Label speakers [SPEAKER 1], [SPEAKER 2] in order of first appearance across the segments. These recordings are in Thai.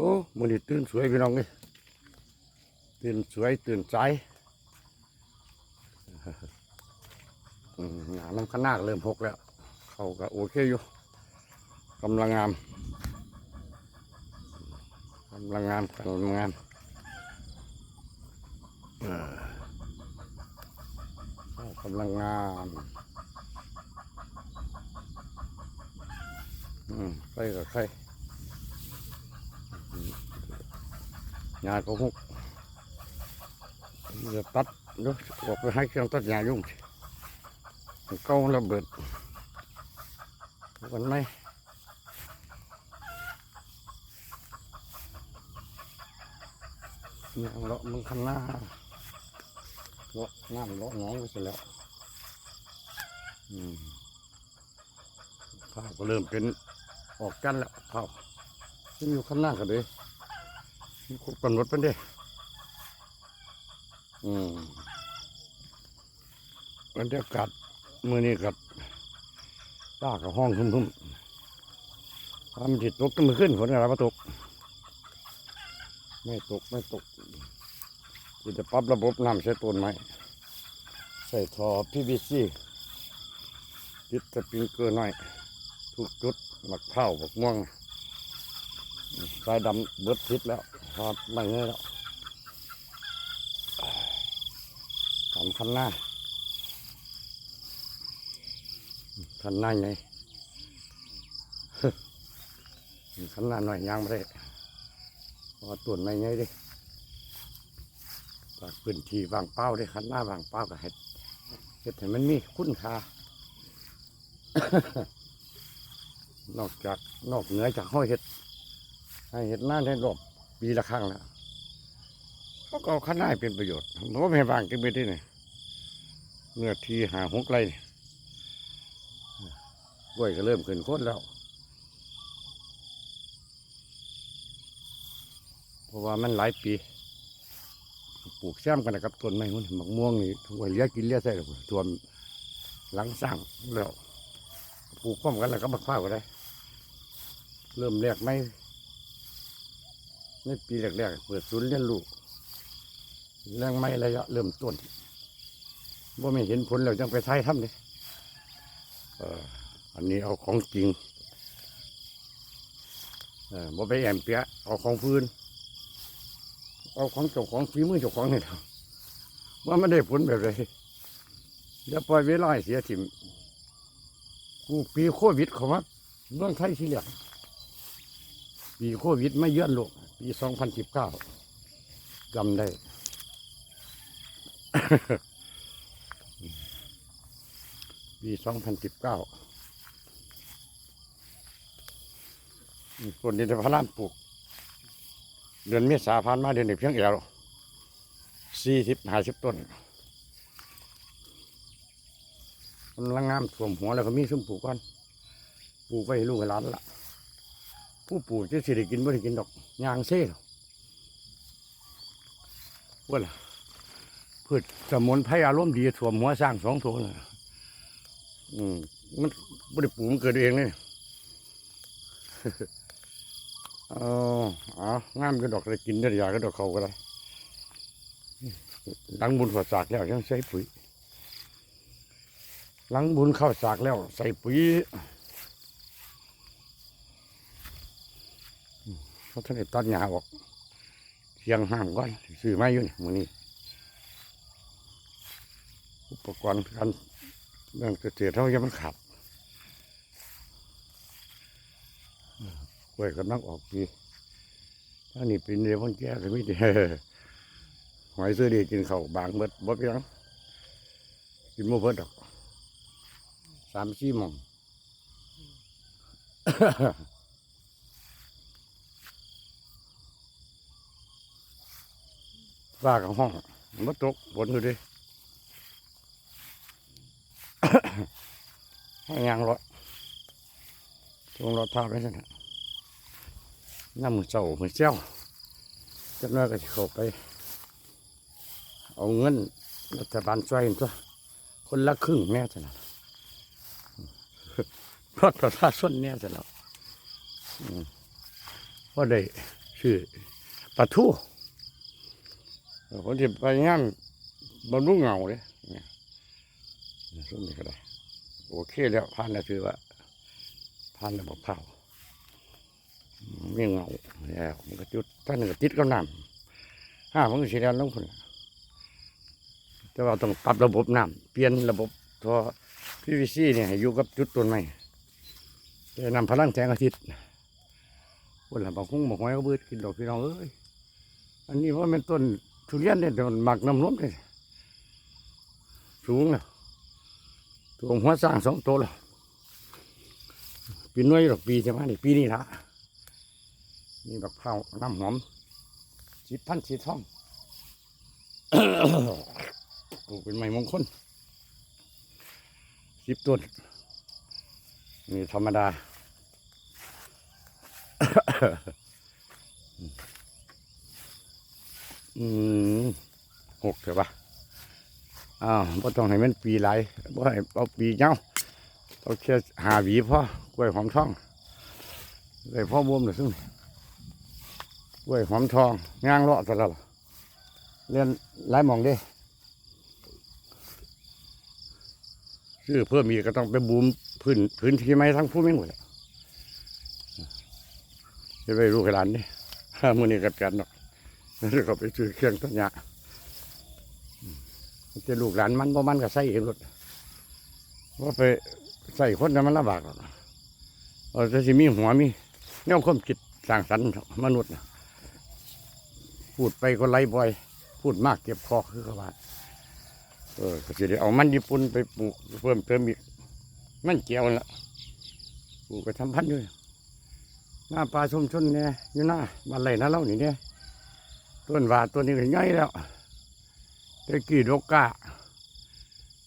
[SPEAKER 1] โอ้มือนี้ตื่นสวยพี่น้องเลยตื่นสวยตื่นใจหนาน้ำข้างหน้าเริ่มพกแล้ว เขาก็โอเคอยู่กำลังงามกำลังงามกำลังงามกำลังงามอืมใครกับใคร หญ้าก็หุกจะตัดดูออกไปให้เครื่องตัดหญ้ายุ่งเก้าระเบิดวันไหมเนี่ยเลาะมันขันหน้าเลาะน้ำเลาะน้องไปเสร็จแล้วข้าวก็เริ่มเป็นออกกันแล้วข้าขึ้นอยู่ข้างหน้ากันเลย กำหนดเป็นเด้อืมบรรยากาศมือนี้กับป้ากับห้องทุ่มๆความจิตตกก็มือขึ้นฝนอะไรมาตก ไม่ตกไม่ตกจะจะปรับระบบน้ำใช้ต้นไม้ใส่ท่อ PVC ติดสปริงเกอร์หน่อย ทุกจุดหมักเท้าบักม่วงสายดำเบิดทิศแล้ว พอไม่เงี้ยแล้วสามคันหน้าคันหน้าไงคันหน้าหน่อยยางไม่ได้พอตุ่นไม่ไงดิปากพื้นที่วางเป้าดิคันหน้าวางเป้าก็เห็ดเห็ดให้มันมีคุณค่านอกจากนอกเหนือจากห้อยเห็ด ให้เห็ดหน้าได้รอบ ปีละครั้งแล้วเขาก็เอาข้าหน้าเป็นประโยชน์เพราะว่าไม่บางกินไปที่นี่เนื้อที่หาหกไรกล้วยก็เริ่มขึ้นโคตรแล้ว เพราะว่ามันหลายปี ปลูกแซมกันนะครับต้นไม้มันหมักม่วงนี่ทุกวันเลี้ยกินเลี้ยใส่กับทวหลังสั่งแล้วปลูกพร้อมกันแล้วก็มาข้าวก็ได้ เริ่มแรกไม่ ในปีแรกๆเปิดศูนย์เรียนรู้เรื่องไม่ระยะเริ่มต้นว่าไม่เห็นผลแล้วจังไปไทยทำเลยอออันนี้เอาของจริงเออบ่ไปแอมเปียเอาของพื้นเอาของเจ้าของฝีมือเจ้าของนี่ทำว่าไม่ได้ผลแบบไรอย่าปล่อยเวลาเสียถิ่มกูปีโควิดเขามาเมืองไทยที่เหลือ ปีโควิดไม่เยือนโลกปี2019จำได้ ปี2019มีคนที่จะพาล้านปลูก เดือนเมษาผ่านมาเดือนหนึ่งเพียงเอวสี่สิบห้าสิบต้นกำลังงามท่วมหัวแล้วก็มีซุ้มปลูกก่อน ปลูกไว้ให้ลูกให้หลานละ ผู้ปลูกจะสิได้กินไม่ได้กินดอกยางเซ่หรอกว่าล่ะพืชสมุนไพรอารมณ์ดีถั่วมหัวสร้างสองตัวน่ะอืมมันไม่ได้ปลูกมันเกิดเองเลยเอาเอางามก็ดอกอะไรกินได้ยากก็ดอกเขาก็ได้หลังบุญข้าวสากแล้วยังใส่ปุ๋ยหลังบุญข้าวสากแล้ว ใส่ปุ๋ย เขาท่านได้ตัดหญ้าออกเชียงห้ามก่อนซื้อมาอยู่นี่มือนี้อุปกรณ์การเรื่องเกษตรเขายังมันขาดกล้วยกำลังออกปีถ้านี่เป็นเดียวคนแก่ก็ไม่ได้หอยเสื้อดีกินเขาบางเบิดบ่เพียงกินโมเพิดดอกสามสี่โมง ฟ้ากับห้องมันตกฝนอยู่ดิให้ยางรถลงรถทาไปสินะน้ำมือเจ้ามือเจ้าจะน้อยก็จะเข้าไป เอาเงินรัฐบาลช่วยตัวคนละครึ่งแน่จะนะรถประชาชนแน่จะแล้วอืมพอได้ชื่อปลาทูเออ ผมจะไปงานบำรุงเงาเลยเนี่ยช่วงนี้ก็ได้โอเคแล้วผ่านแล้วถือว่าผ่านแล้วบอกเผาไม่เงาแล้วมันก็จุดท่านหนึ่งก็ติดกับน้ำห้าผมก็สีแดงลงพุ่นล่ะแต่ว่าต้องปรับระบบน้ำเปลี่ยนระบบท่อพีวีซีเนี่ยให้อยู่กับจุดต้นไม้จะนำพลังแสงอาทิตย์คนละบางคุ้งบอกไว้ก็เบิดกินดอกพี่น้องเอ้ยอันนี้ว่าเป็นต้น ทุเรียนเนี่ยต่มันหมักน้ำล้มเลยสูงนะตัวหัวสร้างสองตัวล้วปีน้อยหรอกปีใช่ไหมนี่ปีนี้ละนี่บักเผาน้ำหอมสีพันสีทองปลูกเป็นไม้มงคลสิบต้นนี่ธรรมดา อืมหกเถอะปะอ้าวบ่ต้องให้มันปีไหลบ่ให้เอาปีเงาเอาแค่หาหวีพอกล้วยหอมทองเลยพ่อบ่มเลยซึ่งกล้วยหอมทองย่างเลาะตลอดเรียนหลายมองด้ซื้อเพิ่มอีกก็ต้องไปบูมพื้นพื้นที่ไม้ทั้งผู้ไม่หมดจะไปรู้ขนาดนี้มือนี้กัดกันเนาะ แล้วก็ไปซื้อเครื่องต้นยาจะลูกหลานมันบ่มันก็ใส่เองรถว่าไปใส่คนนั้นมันลำบากหรอกเออจะสิมีหัวมีแนวความคิดสร้างสรรค์มนุษย์นะพูดไปก็ไล่บ่อย พูดมากเก็บคอคือเขาว่าเออก็สิได้เอามันญี่ปุ่นไปปลูกเพิ่มเติมอีกมันเกี่ยวละปลูกไปทำพันธุ์ด้วยหน้าปลาชมชนเนี่ยอยู่หน้าบ้านไรนะเล่านี่เนี่ย ต้นว่าตัวนี้ก็ใหญ่แล้วตะกี้ดกกา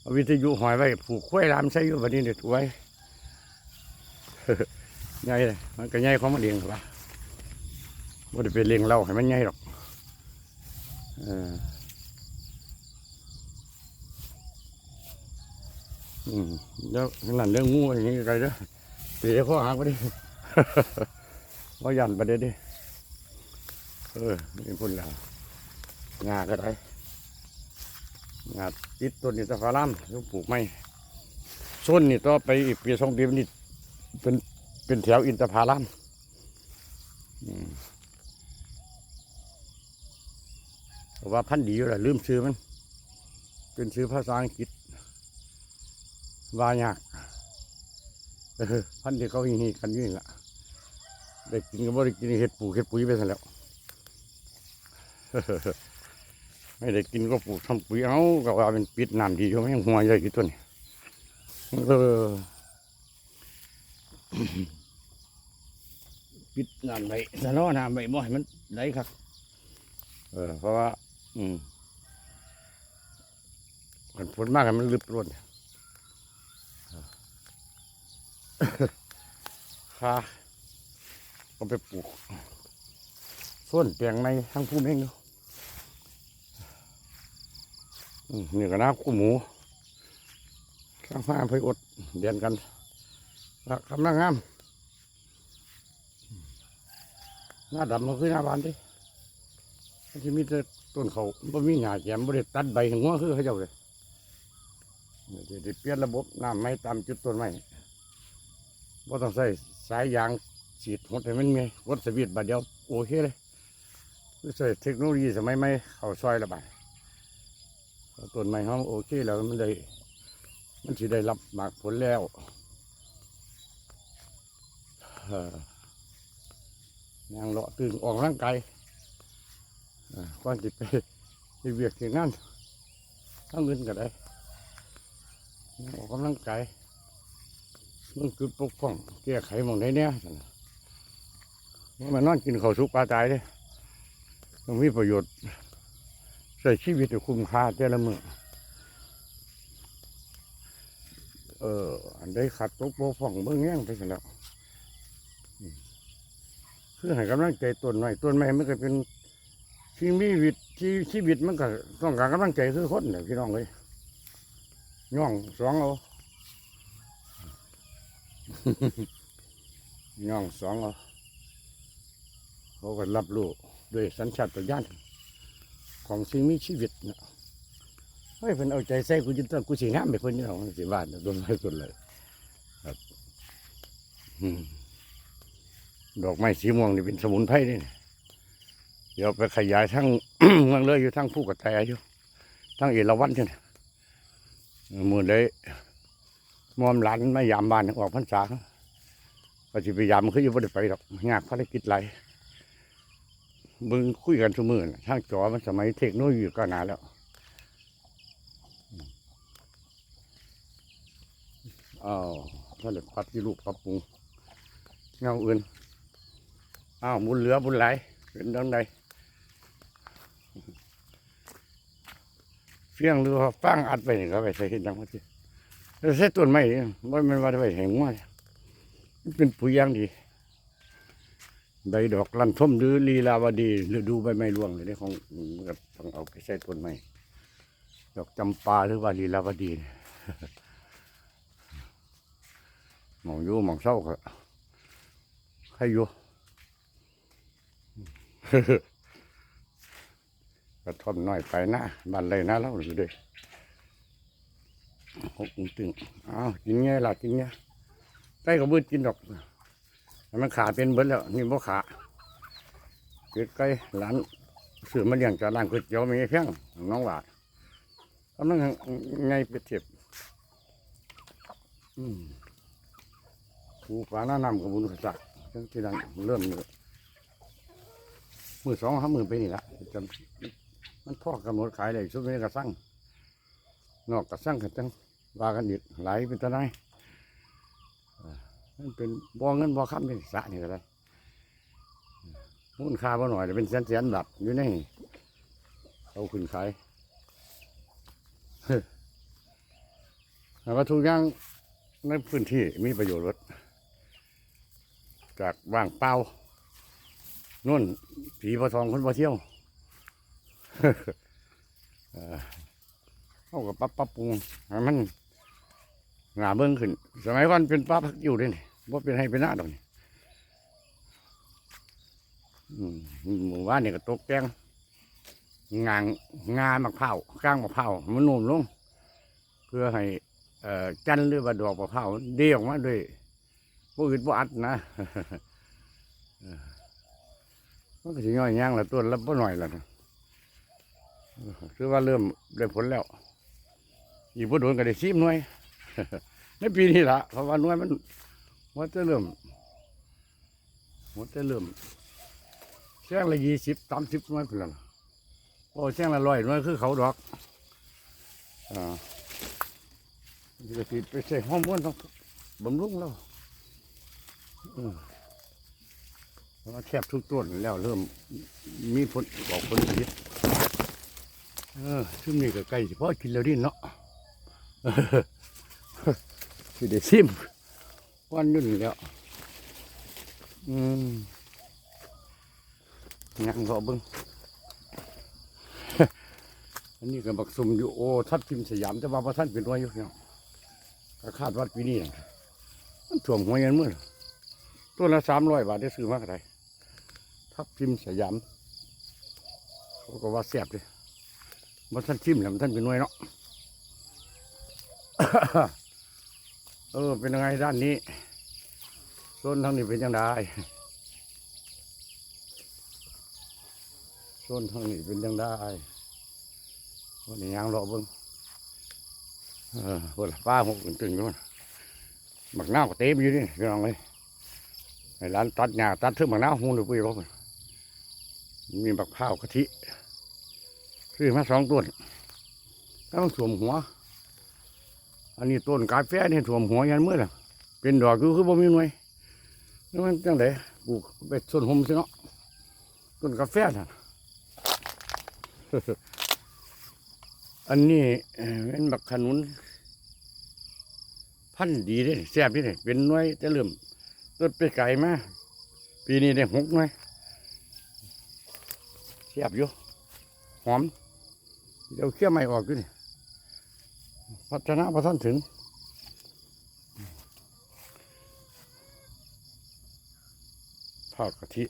[SPEAKER 1] เอาวิทยุหอยไว้ผูกควายรามใช้อยู่วันนี้เด็ดไว้ใหญ่เลยมันก็ใหญ่ของมันเองหรอวะไม่ได้ไปเลี้ยงเราให้มันใหญ่หรอกเอออืมแล้วนั่นเรื่องงูอย่างนี้ไกลเด้อเสีข้อหางไปดิว่ายันไปเด้อดิ เออนี่พุ่นแล้วงาก็ได้งาติดต้นนี่ตะฟาลัมลูกปลูกไม่ส้นนี่ต่อไปอีกปีสองปีนี่เป็นเป็นแถวอินทผลัมอืมว่าพันธุ์ดีอยู่แหละลืมชื่อมัน เป็นชื่อภาษาอังกฤษวายากเออพันธุ์ที่เขาหิ้กันอยู่นี่แหละได้กินก็บ่ได้กินเห็ดปูเห็ดปุ๋ยไปซะแล้ว ไม่ได้กินก็ปลูกทำปุ๋ยเอาก็ว่าเป็นปิดน้ำดีอยู่ไม่งหัวใหญ่กี่ตัวนี่เออปิดน้ำไว้สะล้อน้ำไว้บ่ให้มันไหลครับเออเพราะว่า อืมมันฝนมากมันลึกล้วนค่ะก็ไปปลูกส่วนแปลงในทั้งผู้เม่งอยู่อืม นี่ก็น้าคู่หมูข้างฟ้าไปอดเดียนกันแล้วกำลังงามหน้าดำมันคือหน้าบานดิมันจะมีแต่ต้นเขาบ่มีหญ้าแยมบ่ได้ตัดใบหัวคือเขาเจ้าเลยเดี๋ยวเปลี่ยนระบบน้ำไม่ตามจุดต้นไม้บ่ต้องใส่สายยางฉีดหดให้มันมีรถสวีทบาดเดียวโอเคเลยใช้เทคโนโลยีสมัยใหม่เข้าซอยระบาย ต้นไม้เขาโอเคแล้วมันได้ มันสิได้รับหมากผลแล้วเอ่อนางเลาะตื่นออกร่างกายอ่าก่อนจิไปไปเวียกที่งานทั้งเงินก็ได้ออกกำลังกายมื่อจุดปกป้องแก้ไขมองได้เนี่ยว่ามันนอนกินข้าวสุกปลาตายเลยมันมีประโยชน์ ใส่ชีวิตคุ้มค่าแต่ละมือเออ อันใดขัดตกโปฟ่องเบื้องแง่งไปเสร็จแล้วคือให้กำลังใจต้นไม้ต้นไม้มันก็เป็นชีวิตที่ชีวิตมันก็ต้องการกำลังใจคือคนเนี่ยพี่น้องเลยย่องสองเอาย่องสองเอาเขาก็รับรู้ด้วยสัญชาตญาณ ของสิ่งมีชีวิตนะเฮ้ยเพิ่นเอาใจใส่กูจนต้องกูสิงามไปเพิ่นนี่หรอกสิบ้านโดนไม้ต้นเลยครับดอกไม้สีม่วงนี่เป็นสมุนไพรนี่เดี๋ยวไปขยายทั้งเมืองเลยอยู่ทั้งผู้กระแตอยู่ทั้งเอราวัณใช่ไหมมือเลยมอมหลานไมายามบ้านออกพรรษาก็สิไปยามมันคืออยู่บ่ได้ไปหรอกยากภารกิจหลาย มึงคุยกันทุกมือนะช่างจอมันสมัยเทคโนโลยีก็นานแล้วอ้าวถ้าเหลือพัดที่ลูกปรับปรุงเงาอื่นอ้าวบุญเหลือบุญไหลเป็นดังใดเฟี้ยงหรือฟางอัดไปนี่ก็ไปใส่เห็นยังไงที่แล้วใส่ต้นไม้นี่ว่ามันว่าไปแห่งว่าเป็นปุ๋ยยางดี ใบดอกลันทมหรือลีลาวดีหรือดูใบไม้ร่วงเลยนี่ของกับต้องเอาไปใส่ต้นไม้ดอกจำปาหรือว่าลีลาวดีมองอยู่มองเศร้าก็ใครอยู่กระท่อมน้อยไปนะบ้านไรนะเล่าอยู่ด้วยหกตึงอ้าวกินไงล่ะกินไงได้ก็บืดกินดอก มันขาเป็นเบิดแล้วนี่บ่ขาเกิดไก่หลานซื้อมาเลี้ยงจากร้านก๋วยเตี๋ยวมีเพียงน้องหวานกำลังไงไปเทียบผูปลาหน้านำกับบุญกษัตริย์ที่นั้นเริ่มเลยมือสองห้ามือไปนี่ละจำมันพ่อกำหนดขายเลยชุดนี้กระสั่งนอกกระสั่งกันจังว่ากันอีกหลายเป็นตะไน มันเป็นบ่อเงินบ่อคำเป็นสระนี่ก็ได้มูลค่าบ่หน่อยเป็นแสนแสนๆบาทอยู่ในเอาขึ้นขายแต่ว่าทุกอย่างในพื้นที่มีประโยชน์จากว่างเปล่านุ่นผีพอทองคนพอเที่ยวเอ่อเขาก็ปรับปรับปรุงให้มัน หงาเบิ้งขึ้น สมัยก่อนเป็นป้าพักอยู่ด้วยนี่ว่าเป็นให้เป็นหน้าดอกนี่หมู่บ้านนี่ก็ตกแต่งงางงามะพร้าวก้างมะพร้าวมันนุ่มลง เพื่อให้เอ่อจันหรือว่าดอกมะพร้าวเดีออกมาด้วยพวกอื่นพวกอัดนะมันก็สิย่อยย่างละต้นละบ่หน่อยละนะคือว่าเริ่มได้ผลแล้ว อีกบ่โดนก็ได้ซีมหน่วย ในปีนี้ละเพราะว่าน่วยมันมันจะเริ่มมันจะเริ่มแช่งละยี่สิบสามสิบน่วยเป็นแล้วนโอ้แช่งละร้อยน่วยคือเขาดอกอ่าจะผิดไปใส่ฮอร์โมนต้องบำรุงแล้วอืมเราะว่าแทบทุกต้นแล้วเริ่มมีผลบอกผลผลิตเออช่วงนี้ก็ใกล้สิพอกินแล้วดิเนาะ สิได้ซิมวันนึงแล้วอืมยังรอบิ้งอันนี้ก็บักซุ่มอยู่โอ้ทับทิมสยามแต่ว่าพระท่านเป็นไว้อยู่เนาะก็คาดวัดปีนี้น่ะมันถ่วมหัวเงินมื่อตัวละสามร้อยบาทได้ซื้อมากอะไรทับทิมสยามเขาก็ว่าแซ่บเลยพระท่านทิมแหละมันท่านเป็นไว้เนาะ เออ เป็นยังไงด้านนี้โซนทางนี้เป็นยังไงโซนทางนี้เป็นยังไงวันนี้ยังรอเบิ้งเออเวลาป้าหกตึงๆอยู่มันหมักน้าวก็เต็มอยู่นี่พี่น้องเลยไอ้ร้านตัดหญ้าตัดทึ่งหมักน้าวหูหรือปุ้ยบอกมันมีบักข้าวกะทิซื้อมาสองต้นต้องสวมหัว อันนี้ต้นกาแฟนี่ถ่วมหัวยันมือละเป็นดอกคือคือบ่มีหน่วยนี่มันจังไดปลูกไปต้นหมซิเนาะต้นกาแฟน่ะอันนี้เป็นบักขนุน พันธุ์ดีเด้แซ่บนี่เด้เป็นหน่วยจะเริ่มต้นไปไก่มาปีนี้ได้หกหน่วยแซ่บอยู่หอมเดี๋ยวเคี่ยวไม่ออกอยู่นี่ พัฒนาพระท่านถึง ทอดกะทิ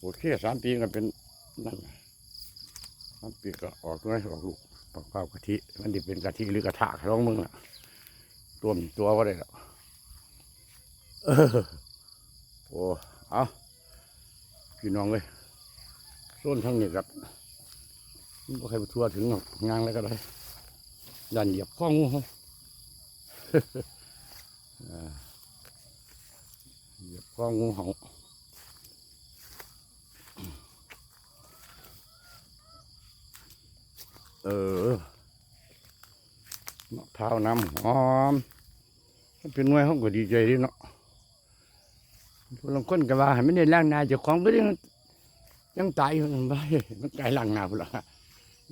[SPEAKER 1] โอเคสามปีก็เป็นนั่นสามปีก็ออกด้วยออกลูกปักเผากะทิมันดิเป็นกะทิหรือกระทะร้องมึงล่ะตัวมตัวว่าได้แล้วเออโอ้เอาพี่น้องเลยส้นทั้งนี้ครับมันบ่ใครไปทั่วถึงหรอกงานแล้วก็ได้ ยันเหยียบข้องูเขาเหยียบข้องูเขาเออมะพร้าวน้ำหอมเป็นหน่วยห้องก็ดีใจดีเนาะพลังคนก็ว่าให้มันได้ล้างนาเจ้าของไปยังยังตายอยู่นั่นไปมันไกลล้างนาพุ่นละ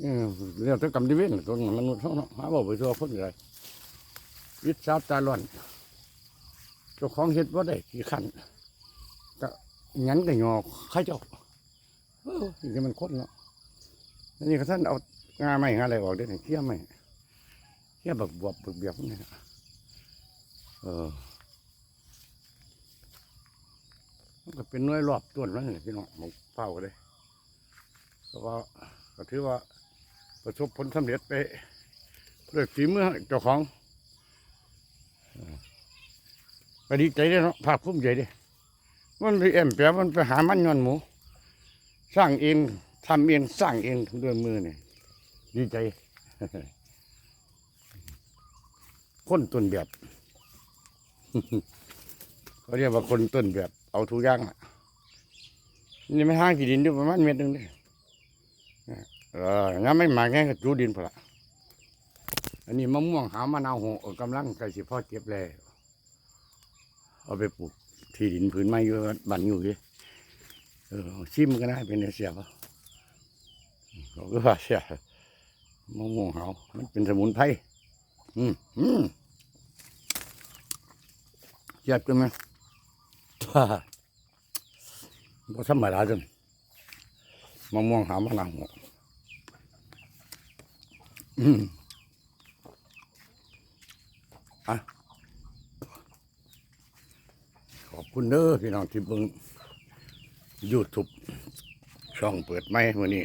[SPEAKER 1] เรื่องต้องกำดิเวนตัวมนุษย์เขาเนหาบอกไปตัวคนเลยวิทย์ซาบตาล้อนเจ้าของเฮ็ดว่าได้กี่ขันก็งั้นก็ยอกข้าเจ้าเออนี่มันคนเนาะนนี้ก็ท่านเอางาไม่งาอะไรออกได้เนี่ยเขี้ยไม่เขี้ยแบบบวบเบียบเนี่นะเออมันก็เป็นน้อยรอบต้นแล้วนี่พี่น้องหมกเฝ้าก็เลยเพราะว่าก็ถือว่า ประสบผลสำเร็จไปด้วยฝีมือเจ้าของเออก็ดีใจเลยเนาะภาคภูมิใจเด้มันไปแอมแปรมันไปหามันยอนหมู สร้างเองทำเองสร้างเองด้วยมือเนี่ยดีใจ คนต้นแบบเขาเรียกว่าคนต้นแบบ เอาทุกอย่างอะนี่ไม่ห้างกี่ดินด้วยประมาณเมตรหนึงเด้ เอองั้นไม่มาแค่จูดินพละอันนี้มะม่วงหามะนาวหเออกำลังใกล้สิพ่อเก็บแล้วเอาไปปลูกที่ดินผืนไม้อยู่บ้านอยู่ดิเออชิมก็ได้เป็นเสียบเขาก็ว่าเสียมะม่วงหาวมันเป็นสมุนไพรอืมอืมเจ็บกันไหมว้าบ่ธรรมดาจังมะม่วงหาวมะนาวหัว อืมอะขอบคุณเด้อพี่น้องที่เบิ่งยูทูบช่องเปิดไหมวันนี้